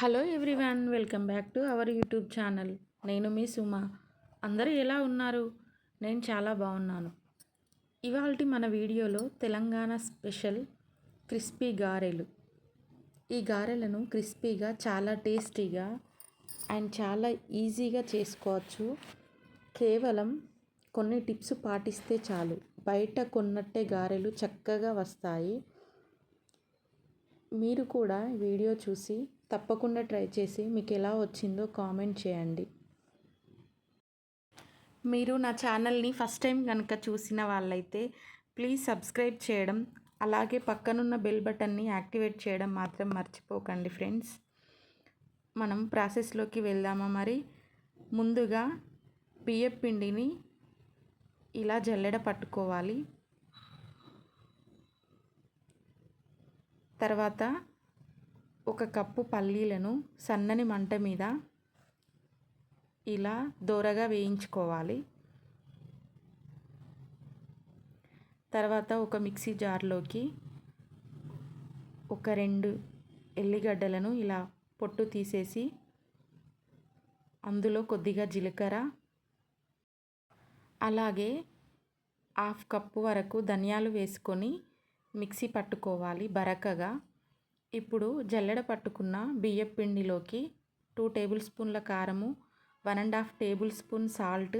Hello everyone welcome back to our YouTube channel. నేను మీ సుమ. అందరూ ఎలా ఉన్నారు? నేను చాలా బాగున్నాను. ఇవాళ మన వీడియోలో తెలంగాణ స్పెషల్ క్రిస్పీ గారెలు. ఈ గారెలను క్రిస్పీగా చాలా టేస్టీగా అండ్ చాలా ఈజీగా చేసుకోవచ్చు. కేవలం కొన్ని టిప్స్ పాటిస్తే చాలు. బయట కొన్నట్టే గారెలు చక్కగా వస్తాయి. మీరు కూడా వీడియో చూసి తప్పకుండా ట్రై చేసి మీకు ఎలా వచ్చిందో కామెంట్ చేయండి. మీరు నా ఛానల్ని ఫస్ట్ టైం కనుక చూసిన వాళ్ళైతే ప్లీజ్ సబ్స్క్రైబ్ చేయడం అలాగే పక్కనున్న బెల్ బటన్ని యాక్టివేట్ చేయడం మాత్రం మర్చిపోకండి ఫ్రెండ్స్. మనం ప్రాసెస్లోకి వెళ్దామా మరి? ముందుగా బియ్యం పిండిని ఇలా జల్లెడ పట్టుకోవాలి. తర్వాత ఒక కప్పు పల్లీలను సన్నని మంట మీద ఇలా దోరగా వేయించుకోవాలి. తర్వాత ఒక మిక్సీ జార్లోకి ఒక రెండు ఎల్లిగడ్డలను ఇలా పొట్టు తీసేసి అందులో కొద్దిగా జీలకర్ర అలాగే హాఫ్ కప్పు వరకు ధనియాలు వేసుకొని మిక్సీ పట్టుకోవాలి బరకగా. ఇప్పుడు జల్లెడ పట్టుకున్న బియ్యం పిండిలోకి టూ టేబుల్ స్పూన్ల కారము one and half tablespoon salt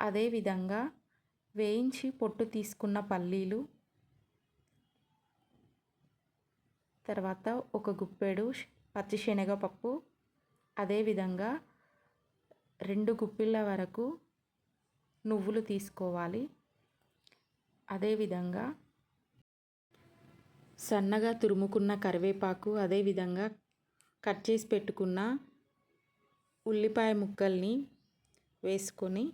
అదేవిధంగా వేయించి పొట్టు తీసుకున్న పల్లీలు తర్వాత ఒక గుప్పెడు పచ్చిశనగపప్పు అదేవిధంగా రెండు గుప్పిళ్ళ వరకు నువ్వులు తీసుకోవాలి. అదేవిధంగా సన్నగా తురుముకున్న కరివేపాకు అదేవిధంగా కట్ చేసి పెట్టుకున్న ఉల్లిపాయ ముక్కల్ని వేసుకొని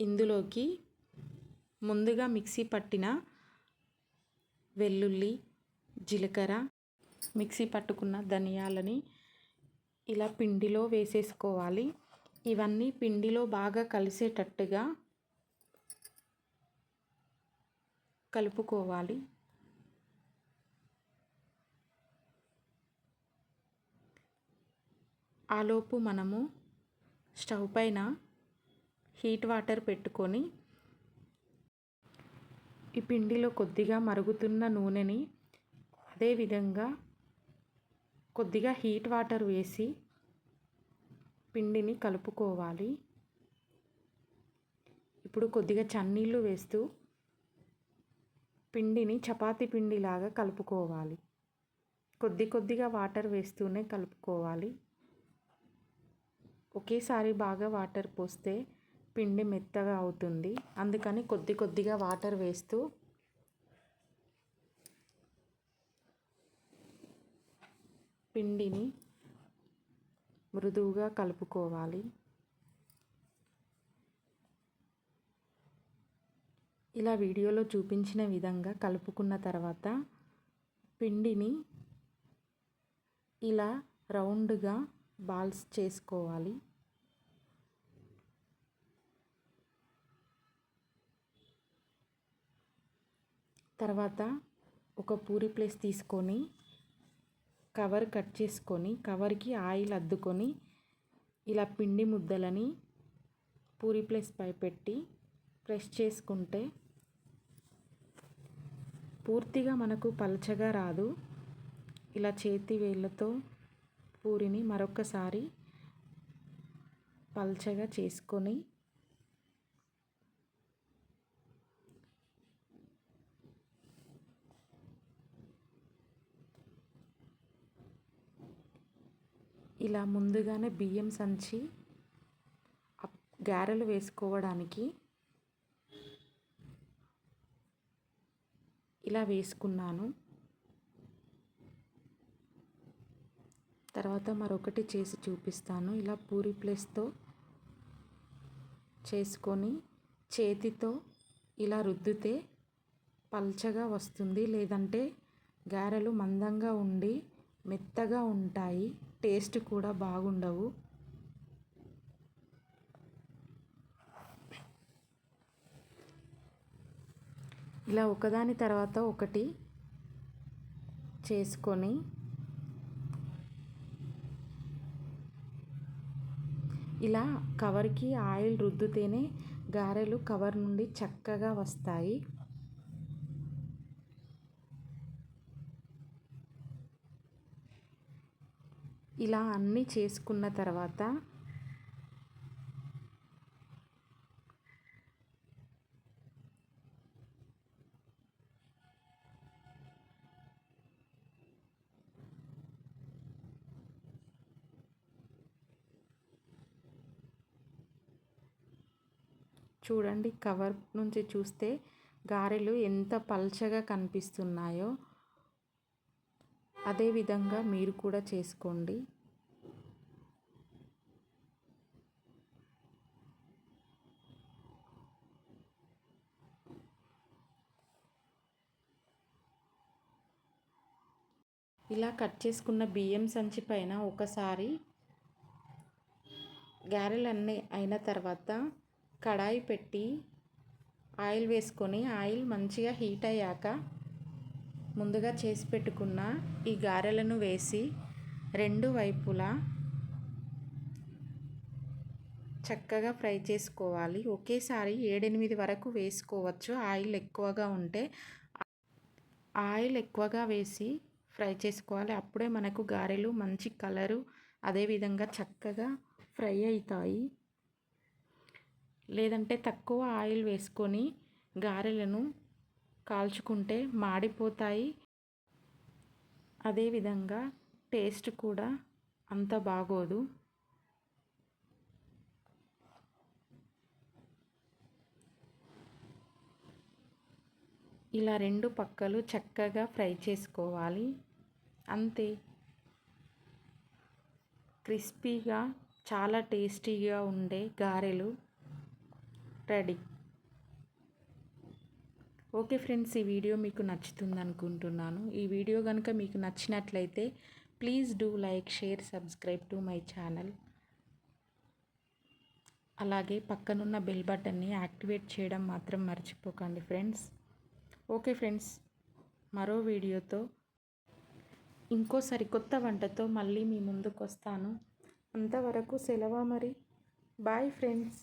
ఇందులోకి ముందుగా మిక్సీ పట్టిన వెల్లుల్లి జీలకర్ర మిక్సీ పట్టుకున్న ధనియాలని ఇలా పిండిలో వేసేసుకోవాలి. ఇవన్నీ పిండిలో బాగా కలిసేటట్టుగా కలుపుకోవాలి. ఆలోపు మనము స్టవ్ పైన హీట్ వాటర్ పెట్టుకొని ఈ పిండిలో కొద్దిగా మరుగుతున్న నూనెని అదేవిధంగా కొద్దిగా హీట్ వాటర్ వేసి పిండిని కలుపుకోవాలి. ఇప్పుడు కొద్దిగా చన్నీళ్ళు వేస్తూ పిండిని చపాతీ పిండిలాగా కలుపుకోవాలి. కొద్ది కొద్దిగా వాటర్ వేస్తూనే కలుపుకోవాలి. ఒకేసారి బాగా వాటర్ పోస్తే పిండి మెత్తగా అవుతుంది. అందుకని కొద్ది కొద్దిగా వాటర్ వేస్తూ పిండిని మృదువుగా కలుపుకోవాలి. ఇలా వీడియోలో చూపించిన విధంగా కలుపుకున్న తర్వాత పిండిని ఇలా రౌండ్గా బాల్స్ చేసుకోవాలి. తర్వాత ఒక పూరి ప్లేస్ తీసుకొని కవర్ కట్ చేసుకొని కవర్కి ఆయిల్ అద్దుకొని ఇలా పిండి ముద్దలని పూరి ప్లేస్ పై పెట్టి ప్రెస్ చేసుకుంటే పూర్తిగా మనకు పలచగా రాదు. ఇలా చేతి వేళ్ళతో పూరిని మరొకసారి పల్చగా చేసుకొని ఇలా ముందుగానే బియ్యం సంచి గారెలు వేసుకోవడానికి ఇలా వేసుకున్నాను. తర్వాత మరొకటి చేసి చూపిస్తాను. ఇలా పూరి ప్లేస్తో చేసుకొని చేతితో ఇలా రుద్దితే పల్చగా వస్తుంది. లేదంటే గారెలు మందంగా ఉండి మెత్తగా ఉంటాయి. టేస్ట్ కూడా బాగుండవు. ఇలా ఒకదాని తర్వాత ఒకటి చేసుకొని ఇలా కవర్కి ఆయిల్ రుద్దుతేనే గారెలు కవర్ నుండి చక్కగా వస్తాయి. ఇలా అన్నీ చేసుకున్న తర్వాత చూడండి కవర్ నుంచి చూస్తే గారెలు ఎంత పల్చగా కనిపిస్తున్నాయో. అదేవిధంగా మీరు కూడా చేసుకోండి. ఇలా కట్ చేసుకున్న బియ్యం సంచి పైన ఒకసారి గారెలన్నీ అయిన తర్వాత కడాయి పెట్టి ఆయిల్ వేసుకొని ఆయిల్ మంచిగా హీట్ అయ్యాక ముందుగా చేసి పెట్టుకున్న ఈ గారెలను వేసి రెండు వైపులా చక్కగా ఫ్రై చేసుకోవాలి. ఒకేసారి ఏడెనిమిది వరకు వేసుకోవచ్చు. ఆయిల్ ఎక్కువగా ఉంటే ఆయిల్ ఎక్కువగా వేసి ఫ్రై చేసుకోవాలి. అప్పుడే మనకు గారెలు మంచి కలరు అదేవిధంగా చక్కగా ఫ్రై అవుతాయి. లేదంటే తక్కువ ఆయిల్ వేసుకొని గారెలను కాల్చుకుంటే మాడిపోతాయి. అదేవిధంగా టేస్ట్ కూడా అంత బాగోదు. ఇలా రెండు పక్కలు చక్కగా ఫ్రై చేసుకోవాలి. అంతే. క్రిస్పీగా చాలా టేస్టీగా ఉండే గారెలు రెడీ. ఓకే ఫ్రెండ్స్ ఈ వీడియో మీకు నచ్చుతుంది అనుకుంటున్నాను. ఈ వీడియో కనుక మీకు నచ్చినట్లయితే please do like share subscribe to my channel. అలాగే పక్కనున్న బెల్ బటన్ని యాక్టివేట్ చేయడం మాత్రం మర్చిపోకండి ఫ్రెండ్స్. ఓకే ఫ్రెండ్స్ మరో వీడియోతో ఇంకో సరికొత్త వంటతో మళ్ళీ మీ ముందుకు వస్తాను అంతవరకు సెలవు మరి బాయ్ ఫ్రెండ్స్.